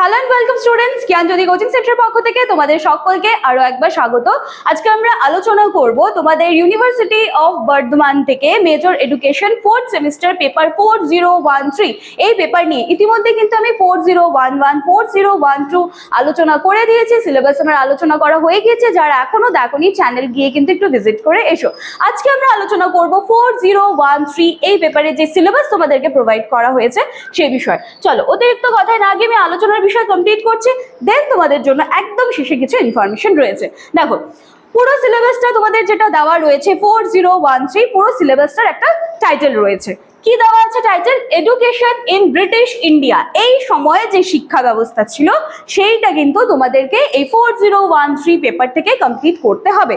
Hello and welcome students Gyanjyoti coaching সেন্টারের পক্ষ থেকে তোমাদের সকলকে আরও একবার স্বাগত। আজকে আমরা আলোচনা করব তোমাদের ইউনিভার্সিটি অফ বর্ধমান থেকে major education fourth semester paper four zero one three এই পেপার নিয়ে ইতিমধ্যে কিন্তু আমি four zero one one four zero one two আলোচনা করে দিয়েছি। সিলেবাস আমার আলোচনা করা হয়ে গিয়েছে। যারা এখনও দেখোনি চ্যানেল গিয়ে কিন্তু একটু ভিজিট করে এসো। আজকে আমরা আলোচনা করব ফোর জিরো ওয়ান থ্রি এই পেপারে যে সিলেবাস তোমাদেরকে প্রোভাইড করা হয়েছে সেই বিষয়। চলো, অতিরিক্ত কথায় না গিয়ে আমি আলোচনার বিষয় কমপ্লিট করছি দেন তোমাদের জন্য একদম শেষে কিছু ইনফরমেশন রয়েছে। দেখো, পুরো সিলেবাসটা তোমাদের যেটা দেওয়া রয়েছে ফোর জিরো ওয়ান থ্রি পুরো সিলেবাসটার একটা টাইটেল রয়েছে। কি দেওয়া আছে title education in British India এই সময়ে যে শিক্ষা ব্যবস্থা ছিল, সেইটা কিন্তু তোমাদেরকে এই four zero one three paper থেকে কমপ্লিট করতে হবে।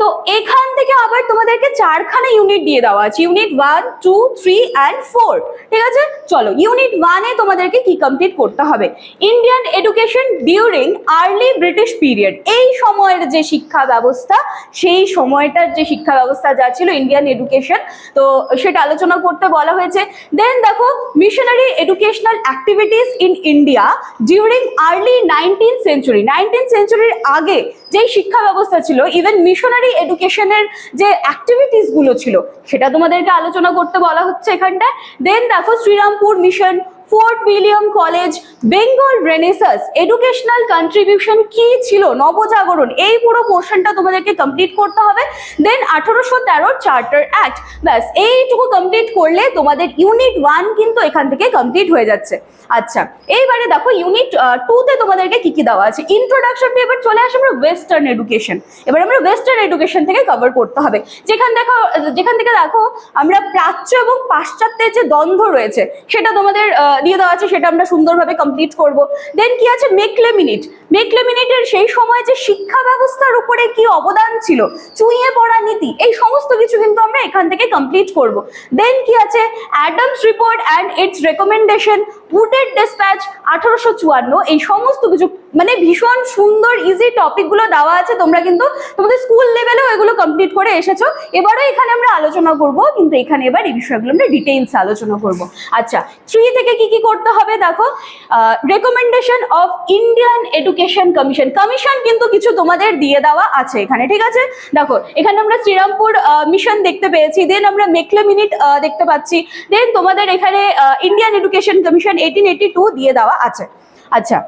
তো এখান থেকে আবার তোমাদেরকে চারখানা ইউনিট দিয়ে দেওয়া আছে। Unit one two three and four ঠিক আছে? চলো ইউনিট ওয়ানে তোমাদেরকে কি কমপ্লিট করতে হবে? Indian education during early British period এই সময়ের যে শিক্ষা ব্যবস্থা, সেই সময়টার যে শিক্ষা ব্যবস্থা যা ছিল ইন্ডিয়ান এডুকেশন তো সেটা আলোচনা করতে বলা হয়েছে। দেন দেখো missionary educational activities in India during early nineteen century nineteen সেঞ্চুরির আগে যেই শিক্ষা ব্যবস্থা ছিল ইভেন মিশনারি এডুকেশনের যে অ্যাক্টিভিটিসগুলো ছিল, সেটা তোমাদেরকে আলোচনা করতে বলা হচ্ছে এখানটায়। দেন দেখো Serampore mission Fort William College, Bengal Renaissance. Educational contribution কি ছিল? নবজাগরণ। এই পুরো পোর্শনটা তোমাদেরকে কমপ্লিট করতে হবে। দেন আঠারোশো তেরোর চার্টার অ্যাক্ট ব্যাস, এইটুকু কমপ্লিট করলে তোমাদের ইউনিট ওয়ান কিন্তু এখান থেকে কমপ্লিট হয়ে যাচ্ছে। আচ্ছা এইবারে দেখো ইউনিট টুতে তোমাদেরকে কি কি দেওয়া আছে? ইন্ট্রোডাকশন দিয়ে এবার চলে আসে আমরা ওয়েস্টার্ন এডুকেশন এবার আমরা ওয়েস্টার্ন এডুকেশন থেকে কভার করতে হবে। যেখান দেখো, যেখান থেকে দেখো, আমরা প্রাচ্য এবং পাশ্চাত্যের যে দ্বন্দ্ব রয়েছে, সেটা তোমাদের দিয়ে দেওয়া আছে, সেটা আমরা সুন্দরভাবে কমপ্লিট করব। দেন কি আছে? মেকলে মিনিট মেকলে মিনিটের সেই সময় যে শিক্ষা ব্যবস্থার উপরে কি অবদান ছিল, চুইয়ে পড়া নীতি, এই সমস্ত কিছু কিন্তু আমরা এখান থেকে কমপ্লিট করব। দেন কি আছে? Adam's report and its recommendation Wood's despatch আঠারোশো চুয়ান্ন, এই সমস্ত কিছু মানে ভীষণ সুন্দর ইজি টপিকগুলো দেওয়া আছে। তোমরা কিন্তু তোমাদের স্কুল লেভেলেও এগুলো কমপ্লিট করে এসেছ। এবারও এখানে আমরা আলোচনা করব, কিন্তু এখানে এবার এই বিষয়গুলো আমরা ডিটেইলস আলোচনা করব। আচ্ছা থ্রি থেকে কি কি করতে হবে? দেখো recommendation of Indian education commission commission কিন্তু কিছু তোমাদের দিয়ে দেওয়া আছে এখানে, ঠিক আছে? দেখো, এখানে আমরা শ্রীরামপুর মিশন দেখতে পেয়েছি দেন আমরা মেকলে মিনিট দেখতে পাচ্ছি দেন তোমাদের এখানে Indian education commission eighteen eighty two দিয়ে দেওয়া আছে। আচ্ছা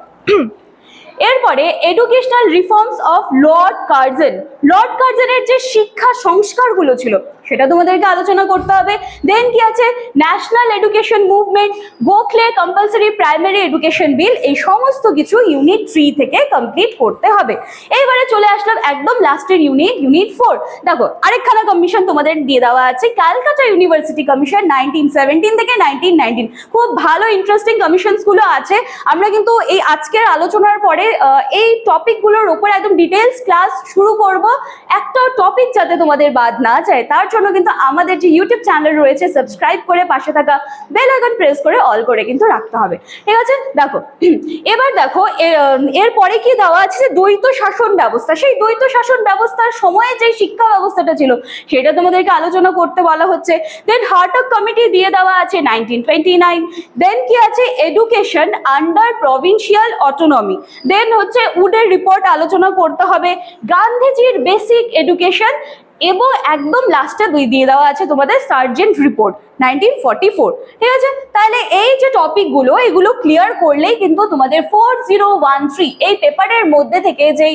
এরপরে educational reforms of Lord Curzon Lord কার্জনের যে শিক্ষা সংস্কারগুলো ছিল, সেটা তোমাদেরকে আলোচনা করতে হবে। দেন কি আছে? National education movement Gokhale compulsory primary education bill এই সমস্ত কিছু ইউনিট থ্রি থেকে কমপ্লিট করতে হবে। এইবারে চলে আসলাম একদম লাস্টের ইউনিট ইউনিট ফোর দেখো, আরেকখানা কমিশন তোমাদের দিয়ে দেওয়া আছে। Calcutta university commission nineteen seventeen থেকে নাইনটিন নাইনটিন খুব ভালো ইন্টারেস্টিং কমিশনসগুলো আছে। আমরা কিন্তু এই আজকের আলোচনার পরে এই টপিকগুলোর উপর একদম ডিটেলস ক্লাস শুরু করব। একটা টপিক যাতে তোমাদের বাদ না যায়, তার জন্য কিন্তু আমাদের যে ইউটিউব চ্যানেল রয়েছে সাবস্ক্রাইব করে পাশে থাকা বেল আইকন প্রেস করে অল করে কিন্তু রাখতে হবে। ঠিক আছে? দেখো, এবার দেখো এরপরে কি দেওয়া আছে যে দ্বৈত শাসন ব্যবস্থা। সেই দ্বৈত শাসন ব্যবস্থার সময়ে যে শিক্ষা ব্যবস্থাটা ছিল, সেটা তোমাদেরকে আলোচনা করতে বলা হচ্ছে। দেন হার্টক কমিটি দিয়ে দেওয়া আছে নাইনটিন টোয়েন্টি নাইন দেন কি আছে? Education under provincial autonomy then হচ্ছে উডের রিপোর্ট আলোচনা করতে হবে। গান্ধীজির বেসিক এডুকেশন এবং একদম লাস্টে দুই দিয়ে দেওয়া আছে তোমাদের সার্জেন্ট রিপোর্ট নাইনটিন ঠিক আছে? তাহলে এই যে টপিকগুলো এগুলো ক্লিয়ার করলেই কিন্তু তোমাদের ফোর এই পেপারের মধ্যে থেকে যেই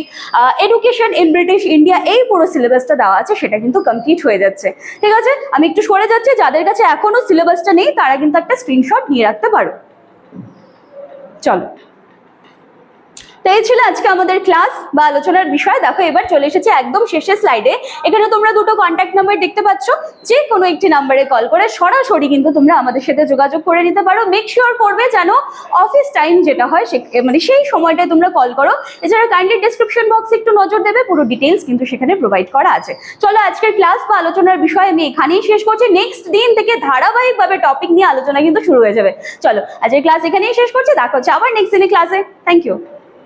এডুকেশন ইন ব্রিটিশ ইন্ডিয়া এই পুরো সিলেবাসটা দেওয়া আছে, সেটা কিন্তু কমপ্লিট হয়ে যাচ্ছে। ঠিক আছে? আমি একটু সরে যাচ্ছি, যাদের কাছে এখনও সিলেবাসটা নেই, তারা কিন্তু একটা স্ক্রিনশট নিয়ে রাখতে পারো। চলো। তো এই ছিল আজকে আমাদের ক্লাস বা আলোচনার বিষয়। দেখো, এবার চলে এসেছে একদম শেষের স্লাইডে এখানে তোমরা দুটো কন্ট্যাক্ট নাম্বার দেখতে পাচ্ছ। যে কোনো একটি নাম্বারে কল করে সরাসরি কিন্তু তোমরা আমাদের সাথে যোগাযোগ করে নিতে পারো। মেক শিওর করবে যেন অফিস টাইম যেটা হয় সে মানে সেই সময়টায় তোমরা কল করো। এছাড়া কাইন্ডলি ডিসক্রিপশন বক্সে একটু নজর দেবে। পুরো ডিটেলস কিন্তু সেখানে প্রোভাইড করা আছে। চলো, আজকের ক্লাস বা আলোচনার বিষয় আমি এখানেই শেষ করছি। নেক্সট দিন থেকে ধারাবাহিকভাবে টপিক নিয়ে আলোচনা কিন্তু শুরু হয়ে যাবে। চলো, আজকের ক্লাস এখানেই শেষ করছি। দেখা হচ্ছে আবার নেক্সট দিনের ক্লাসে থ্যাংক ইউ